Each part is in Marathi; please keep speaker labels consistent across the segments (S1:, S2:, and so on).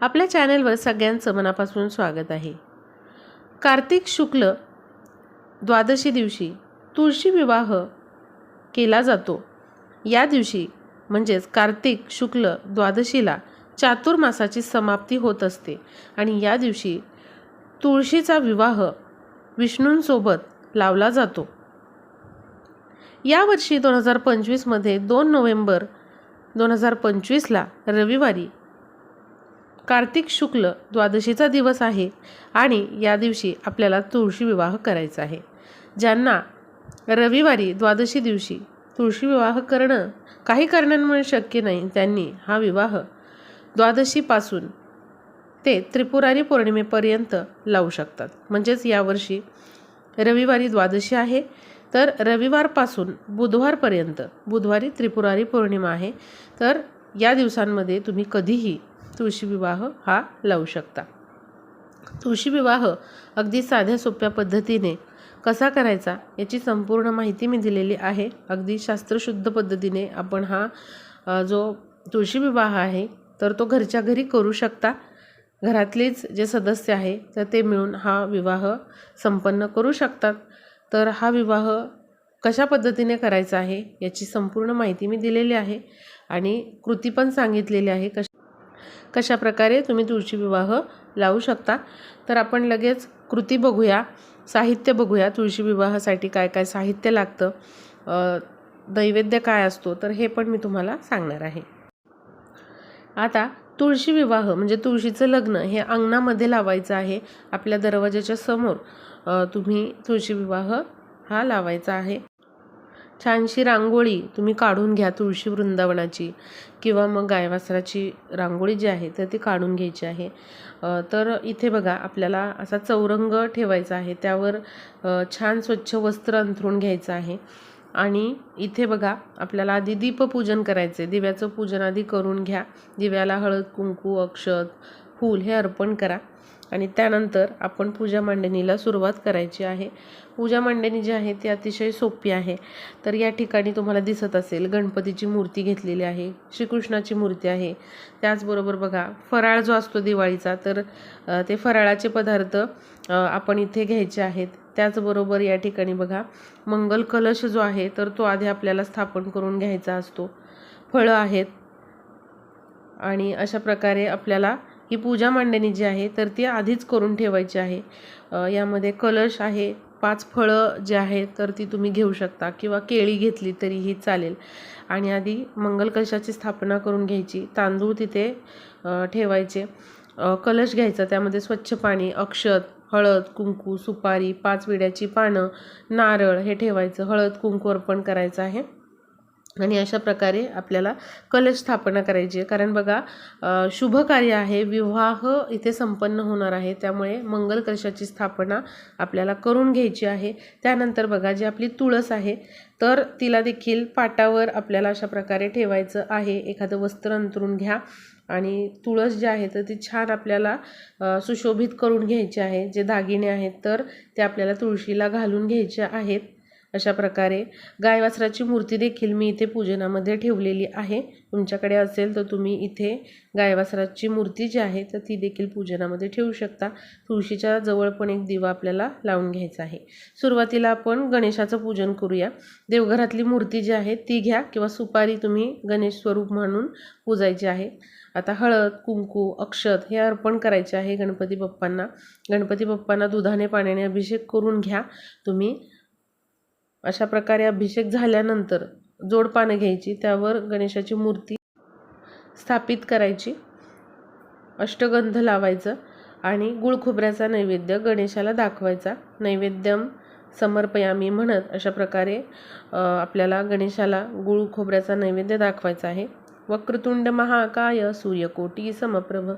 S1: आपल्या चॅनेलवर सगळ्यांचं मनापासून स्वागत आहे. कार्तिक शुक्ल द्वादशी दिवशी तुळशी विवाह केला जातो. या दिवशी म्हणजेच कार्तिक शुक्ल द्वादशीला चातुर्मासाची समाप्ती होत असते आणि या दिवशी तुळशीचा विवाह विष्णूंसोबत लावला जातो. यावर्षी दोन हजार पंचवीसमध्ये दोन नोव्हेंबर दोन हजार पंचवीसला रविवारी कार्तिक शुक्ल द्वादशीचा दिवस आहे आणि या दिवशी आपल्याला तुळशी विवाह करायचा आहे. ज्यांना रविवारी द्वादशी दिवशी तुळशी विवाह करणं काही कारणांमुळे शक्य नाही त्यांनी हा विवाह द्वादशीपासून ते त्रिपुरारी पौर्णिमेपर्यंत लावू शकतात. म्हणजेच यावर्षी रविवारी द्वादशी आहे. तर रविवारपासून बुधवारपर्यंत बुधवारी त्रिपुरारी पौर्णिमा आहे. तर या दिवसांमध्ये तुम्ही कधीही तुळशी विवाह हा लावू शकता. तुळशी विवाह अगदी साध्या सोप्या पद्धतीने कसा करायचा याची संपूर्ण माहिती मी दिलेली आहे. अगदी शास्त्रशुद्ध पद्धतीने आपण हा जो तुळशी विवाह आहे तर तो घरच्या घरी करू शकता. घरातलेच जे सदस्य आहे तर ते मिळून हा विवाह संपन्न करू शकतात. तर हा विवाह कशा पद्धतीने करायचा आहे याची संपूर्ण माहिती मी दिलेली आहे आणि कृती पण सांगितलेली आहे. कश कशा प्रकारे तुम्ही तुळशी विवाह लावू शकता? तर आपण लगेच कृती बघूया साहित्य बघूया. तुळशी विवाहासाठी काय काय साहित्य लागतं? दैवेद्य नैवेद्य काय असतो? तर हे पण मी तुम्हाला सांगणार आहे. आता तुळशी विवाह म्हणजे तुळशीचं लग्न हे अंगणामध्ये लावायचं आहे आपल्या दरवाजाच्या समोर. तुम्ही तुळशी विवाह हा लावायचा आहे. छानशी रांगोळी तुम्ही काढून घ्या तुळशी वृंदावनाची किंवा मग गायवासराची रांगोळी जी आहे तर ती काढून घ्यायची आहे. तर इथे बघा आपल्याला असा चौरंग ठेवायचा आहे. त्यावर छान स्वच्छ वस्त्र अंथरून घ्यायचं आहे. आणि इथे बघा आपल्याला आधी दीपपूजन करायचं आहे दिव्याचं पूजन आधी करून घ्या. दिव्याला हळद कुंकू अक्षत फूल हे अर्पण करा. आणि त्यानंतर आपण पूजा मांडणीला सुरुवात करायची आहे. पूजा मांडणी जी आहे ती अतिशय सोपी आहे. तर या ठिकाणी तुम्हाला दिसत असेल गणपतीची मूर्ती घेतलेली आहे श्रीकृष्णाची मूर्ती आहे. त्याचबरोबर बघा फराळ जो असतो दिवाळीचा तर ते फराळाचे पदार्थ आपण इथे घ्यायचे आहेत. त्याचबरोबर या ठिकाणी बघा मंगल कलश जो आहे तर तो आधी आपल्याला स्थापन करून घ्यायचा असतो. फळं आहेत. आणि अशा प्रकारे आपल्याला ही पूजा मांडणी जी आहे तर ती आधीच करून ठेवायची आहे. यामध्ये कलश आहे पाच फळं जे आहेत तर ती तुम्ही घेऊ शकता किंवा केळी घेतली तरीही चालेल. आणि आधी मंगल कलशाची स्थापना करून घ्यायची तांदूळ तिथे ठेवायचे. कलश घ्यायचा त्यामध्ये स्वच्छ पाणी अक्षत हळद कुंकू सुपारी पाच विड्याची पानं नारळ हे ठेवायचं हळद कुंकू अर्पण करायचं आहे. आणि अशा प्रकारे आपल्याला कलश स्थापना करायची आहे. कारण बघा शुभ कार्य आहे विवाह इथे संपन्न होणार आहे. त्यामुळे मंगल कलशाची स्थापना आपल्याला करून घ्यायची आहे. त्यानंतर बघा जी आपली तुळस आहे तर तिला देखील पाटावर आपल्याला अशा प्रकारे ठेवायचं आहे. एखादं वस्त्र अंतरून घ्या आणि तुळस जी आहे तर ती छान आपल्याला सुशोभित करून घ्यायची आहे. जे दागिने आहेत तर ते आपल्याला तुळशीला घालून घ्यायचे आहेत. अशा प्रकारे गायवासराची मूर्ती देखील मी इथे पूजनामध्ये ठेवलेली आहे. तुमच्याकडे असेल तर तुम्ही इथे गायवासराची मूर्ती जी आहे तर ती देखील पूजनामध्ये ठेवू शकता. तुळशीच्या जवळ पण एक दिवा आपल्याला लावून घ्यायचा आहे. सुरुवातीला आपण गणेशाचं पूजन करूया. देवघरातली मूर्ती जी आहे ती घ्या किंवा सुपारी तुम्ही गणेश स्वरूप म्हणून पूजायची आहे. आता हळद कुंकू अक्षत हे अर्पण करायचे आहे गणपती बाप्पांना. गणपती बाप्पांना दुधाने पाण्याने अभिषेक करून घ्या. तुम्ही अशा प्रकारे अभिषेक झाल्यानंतर जोडपानं घ्यायची त्यावर गणेशाची मूर्ती स्थापित करायची अष्टगंध लावायचं आणि गुळखोबऱ्याचा नैवेद्य गणेशाला दाखवायचा. नैवेद्यम समर्पयामी म्हणत अशा प्रकारे आपल्याला गणेशाला गुळ खोबऱ्याचा नैवेद्य दाखवायचा आहे. वक्रतुंड महाकाय सूर्यकोटी समप्रभ.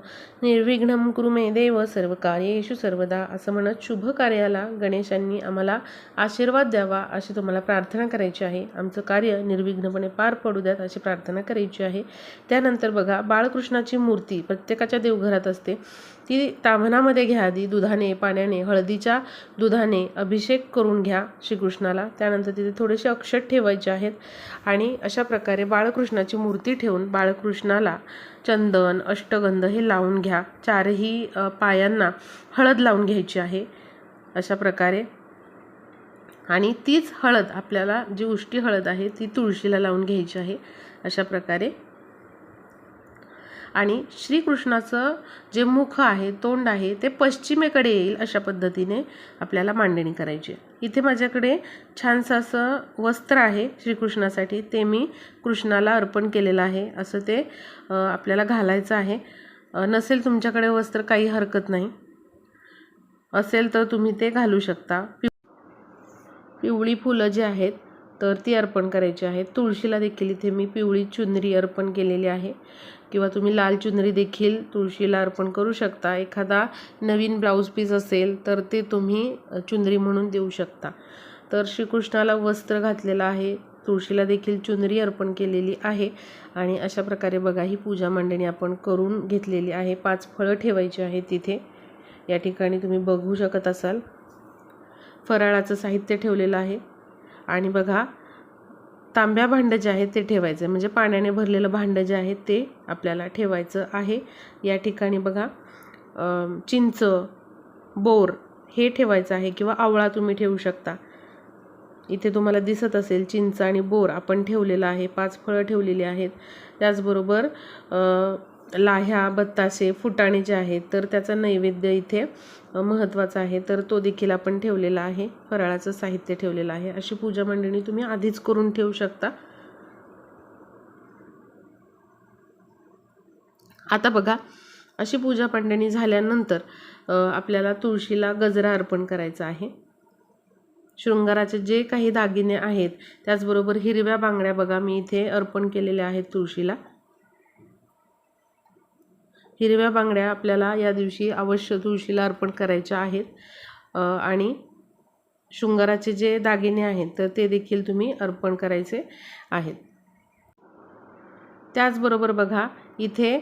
S1: निर्विघ्न कुरु मे देव सर्व कार्येषु सर्वदा. असं म्हणत शुभ कार्याला गणेशांनी आम्हाला आशीर्वाद द्यावा अशी तुम्हाला प्रार्थना करायची आहे. आमचं कार्य निर्विघ्नपणे पार पडू द्यात अशी प्रार्थना करायची आहे. त्यानंतर बघा बाळकृष्णाची मूर्ती प्रत्येकाच्या देवघरात असते. ती ताम्हणामध्ये घ्या आधी दुधाने पाण्याने हळदीच्या दुधाने अभिषेक करून घ्या श्रीकृष्णाला. त्यानंतर तिथे थोडेसे अक्षत ठेवायचे आहेत आणि अशा प्रकारे बाळकृष्णाची मूर्ती ठेवून बाळकृष्णाला चंदन अष्टगंध हे लावून घ्या. चारही पायांना हळद लावून घ्यायची आहे अशा प्रकारे. आणि तीच हळद आपल्याला जी उष्टी हळद आहे ती तुळशीला लावून घ्यायची आहे अशा प्रकारे. आणि श्रीकृष्णाचं जे मुख आहे तोंड आहे ते पश्चिमेकडे येईल अशा पद्धतीने आपल्याला मांडणी करायची आहे. इथे माझ्याकडे छानसं असं वस्त्र आहे श्रीकृष्णासाठी ते मी कृष्णाला अर्पण केलेलं आहे असं ते आपल्याला घालायचं आहे. नसेल तुमच्याकडे वस्त्र काही हरकत नाही. असेल तर तुम्ही ते घालू शकता. पिवळी फुलं जी आहेत तर ती अर्पण करायची आहेत तुळशीला देखील इथे मी पिवळी चुनरी अर्पण केलेली आहे. किंवा तुम्ही लाल चुनरी देखील तुळशीला अर्पण करू शकता. एखादा नवीन ब्लाऊज पीस असेल तर ते तुम्ही चुनरी म्हणून देऊ शकता. तर श्रीकृष्णाला वस्त्र घातलेलं आहे. तुळशीला देखील चुनरी अर्पण केलेली आहे. आणि अशा प्रकारे बघा ही पूजा मांडणी आपण करून घेतलेली आहे. पाच फळं ठेवायची आहेत तिथे. या ठिकाणी तुम्ही बघू शकत असाल. फराळाचं साहित्य ठेवलेलं आहे. आणि बघा तांब्या भांडं जे आहे ते ठेवायचं. म्हणजे पाण्याने भरलेलं भांडं जे आहे ते आपल्याला ठेवायचं आहे. या ठिकाणी बघा चिंच बोर हे ठेवायचं आहे किंवा आवळा तुम्ही ठेवू शकता. इथे तुम्हाला दिसत असेल चिंच आणि बोर आपण ठेवलेलं आहे. पाच फळं ठेवलेली आहेत. त्याचबरोबर लाह्या बत्तासे फुटाणे जे आहेत तर त्याचा नैवेद्य इथे महत्त्वाचा आहे. तर तो देखील आपण ठेवलेला आहे. फराळाचं साहित्य ठेवलेलं आहे. अशी पूजा मंडळी तुम्ही आधीच करून ठेवू शकता. आता बघा अशी पूजा मांडणी झाल्यानंतर आपल्याला तुळशीला गजरा अर्पण करायचा आहे. शृंगाराचे जे काही दागिने आहेत त्याचबरोबर हिरव्या बांगड्या बघा मी इथे अर्पण केलेल्या आहेत तुळशीला. हिरव्या बांगड्या आपल्याला या दिवशी अवश्य तुळशीला अर्पण करायच्या आहेत. आणि शृंगाराचे जे दागिने आहेत तर ते देखील तुम्ही अर्पण करायचे आहेत. त्याचबरोबर बघा इथे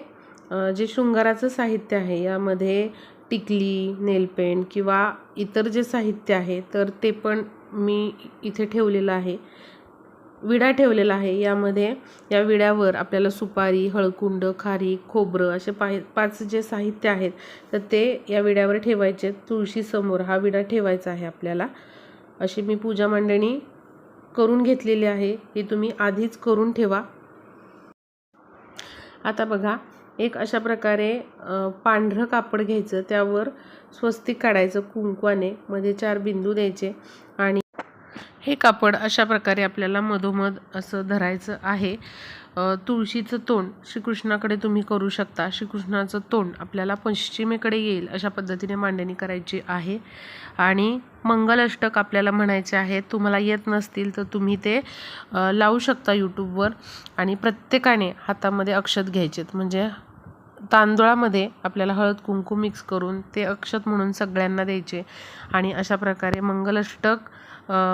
S1: जे शृंगाराचं साहित्य आहे यामध्ये टिकली नेलपेंट किंवा इतर जे साहित्य आहे तर ते पण मी इथे ठेवलेलं आहे. विडा ठेवलेला आहे. यामध्ये या विड्यावर आपल्याला सुपारी हळकुंड खारी खोबरं असे पाय पाच जे साहित्य आहेत तर ते या विड्यावर ठेवायचे तुळशीसमोर हा विडा ठेवायचा आहे आपल्याला. अशी मी पूजा मांडणी करून घेतलेली आहे. ही तुम्ही आधीच करून ठेवा. आता बघा एक अशा प्रकारे पांढरं कापड घ्यायचं. त्यावर स्वस्तिक काढायचं कुंकवाने. मध्ये चार बिंदू द्यायचे. हे कापड अशा प्रकारे आपल्याला मधोमध असं धरायचं आहे. तुळशीचं तोंड श्रीकृष्णाकडे तुम्ही करू शकता. श्रीकृष्णाचं तोंड आपल्याला पश्चिमेकडे येईल अशा पद्धतीने मांडणी करायची आहे. आणि मंगलाष्टक आपल्याला म्हणायचे आहेत तुम्हाला येत नसतील तर तुम्ही ते लावू शकता यूट्यूबवर आणि प्रत्येकाने हातामध्ये अक्षत घ्यायचेत. म्हणजे तांदुळामध्ये आपल्याला हळद कुंकू मिक्स करून ते अक्षत म्हणून सगळ्यांना द्यायचे. आणि अशा प्रकारे मंगलाष्टक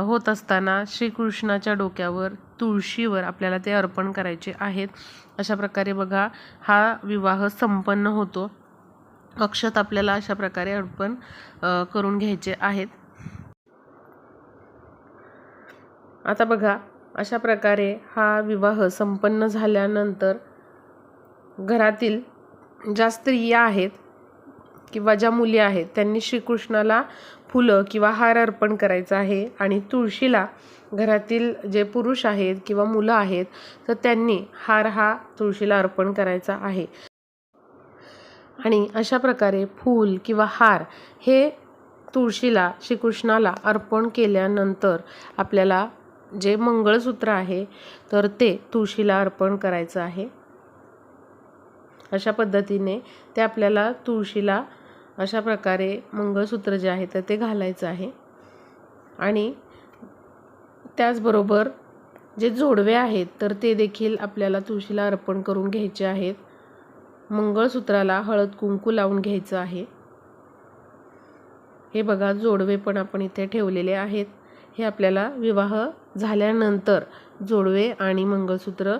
S1: होत असताना श्रीकृष्णाच्या डोक्यावर तुळशीवर आपल्याला ते अर्पण करायचे आहेत. अशा प्रकारे बघा हा विवाह संपन्न होतो. अक्षत आपल्याला अशा प्रकारे अर्पण करून घ्यायचे आहेत. आता बघा अशा प्रकारे हा विवाह संपन्न झाल्यानंतर घरातील ज्या स्त्रिया आहेत किंवा ज्या मुली आहेत त्यांनी श्रीकृष्णाला फुलं किंवा हार अर्पण करायचा आहे आणि तुळशीला घरातील जे पुरुष आहेत किंवा मुलं आहेत तर त्यांनी हार हा तुळशीला अर्पण करायचा आहे. आणि अशा प्रकारे फूल किंवा हार हे तुळशीला श्रीकृष्णाला अर्पण केल्यानंतर आपल्याला जे मंगळसूत्र आहे तर ते तुळशीला अर्पण करायचं आहे. अशा पद्धतीने ते आपल्याला तुळशीला अशा प्रकारे मंगळसूत्र जे आहे तर ते घालायचं आहे. आणि त्याचबरोबर जे जोडवे आहेत तर ते देखील आपल्याला तुळशीला अर्पण करून घ्यायचे आहेत. मंगळसूत्राला हळद कुंकू लावून घ्यायचं आहे. हे बघा जोडवे पण आपण इथे ठेवलेले आहेत. हे आपल्याला विवाह झाल्यानंतर जोडवे आणि मंगळसूत्र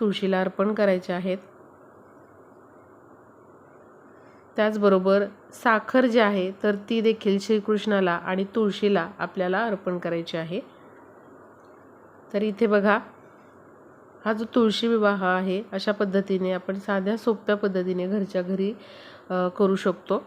S1: तुळशीला अर्पण करायचे आहेत. त्याचबरोबर साखर जी आहे तर ती देखील श्रीकृष्णाला आणि तुळशीला आपल्याला अर्पण करायची आहे. तर इथे बघा हा जो तुळशी विवाह आहे अशा पद्धतीने आपण साध्या सोप्या पद्धतीने घरच्या घरी करू शकतो.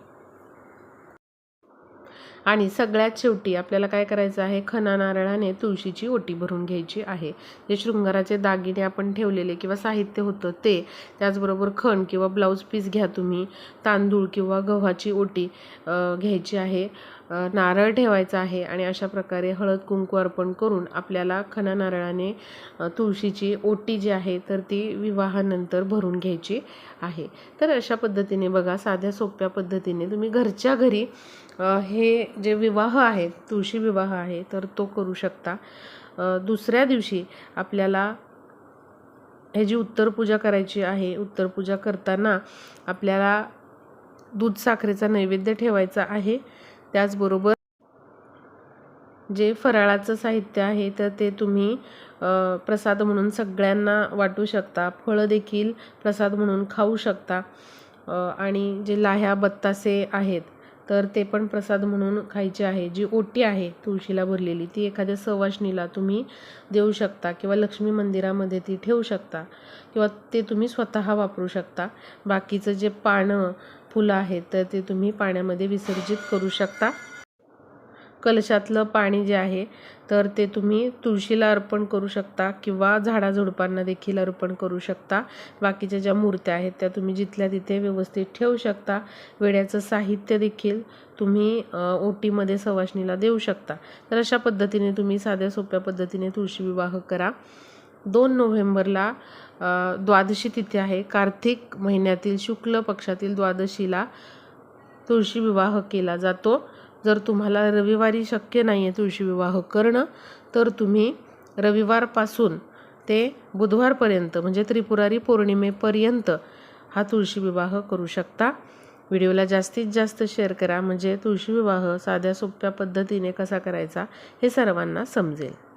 S1: आणि सगळ्यात शेवटी आपल्याला काय करायचं आहे? खना नारळाने तुळशीची ओटी भरून घ्यायची आहे. जे शृंगाराचे दागिने आपण ठेवलेले किंवा साहित्य होतं ते त्याचबरोबर खण किंवा ब्लाऊज पीस घ्या तुम्ही तांदूळ किंवा गव्हाची ओटी घ्यायची आहे. नारळ ठेवायचा आहे आणि अशा प्रकारे हळद कुंकू अर्पण करून आपल्याला खना नारळाने तुळशीची ओटी जी आहे तर ती विवाहानंतर भरून घ्यायची आहे. तर अशा पद्धतीने बघा साध्या सोप्या पद्धतीने तुम्ही घरच्या घरी हे जे विवाह आहे तुळशी विवाह आहे तर तो करू शकता. दुसऱ्या दिवशी आपल्याला हे जी उत्तर पूजा करायची आहे उत्तर पूजा करताना आपल्याला दूध साखरेचा नैवेद्य ठेवायचा आहे. त्याचबरोबर जे फराळाचं साहित्य आहे तर ते तुम्ही प्रसाद म्हणून सगळ्यांना वाटू शकता. फळं देखील प्रसाद म्हणून खाऊ शकता. आणि जे लाह्या बत्तासे आहेत तर ते पण प्रसाद म्हणून खायचे आहे. जी ओटी आहे तुळशीला भरलेली ती एखाद्या सवाशणीला तुम्ही देऊ शकता किंवा लक्ष्मी मंदिरामध्ये ती ठेवू शकता किंवा ते तुम्ही स्वतः वापरू शकता. बाकीचं जे पानं फुलं आहेत तर ते तुम्ही पाण्यामध्ये विसर्जित करू शकता. कलशातलं पाणी जे आहे तर ते तुम्ही तुळशीला अर्पण करू शकता किंवा झाडाझुडपांना देखील अर्पण करू शकता. बाकीच्या ज्या मूर्त्या आहेत त्या तुम्ही जिथल्या तिथे व्यवस्थित ठेवू शकता. वेड्याचं साहित्य देखील तुम्ही ओटीमध्ये सवाशणीला देऊ शकता. तर अशा पद्धतीने तुम्ही साध्या सोप्या पद्धतीने तुळशी विवाह करा. दोन नोव्हेंबरला द्वादशी तिथी आहे. कार्तिक महिन्यातील शुक्ल पक्षातील द्वादशीला तुळशी विवाह केला जातो. जर तुम्हाला रविवारी शक्य नाही आहे तुळशी विवाह करणं तर तुम्ही रविवारपासून ते बुधवारपर्यंत म्हणजे त्रिपुरारी पौर्णिमेपर्यंत हा तुळशी विवाह करू शकता. व्हिडिओला जास्तीत जास्त शेअर करा म्हणजे तुळशी विवाह साध्या सोप्या पद्धतीने कसा करायचा हे सर्वांना समजेल.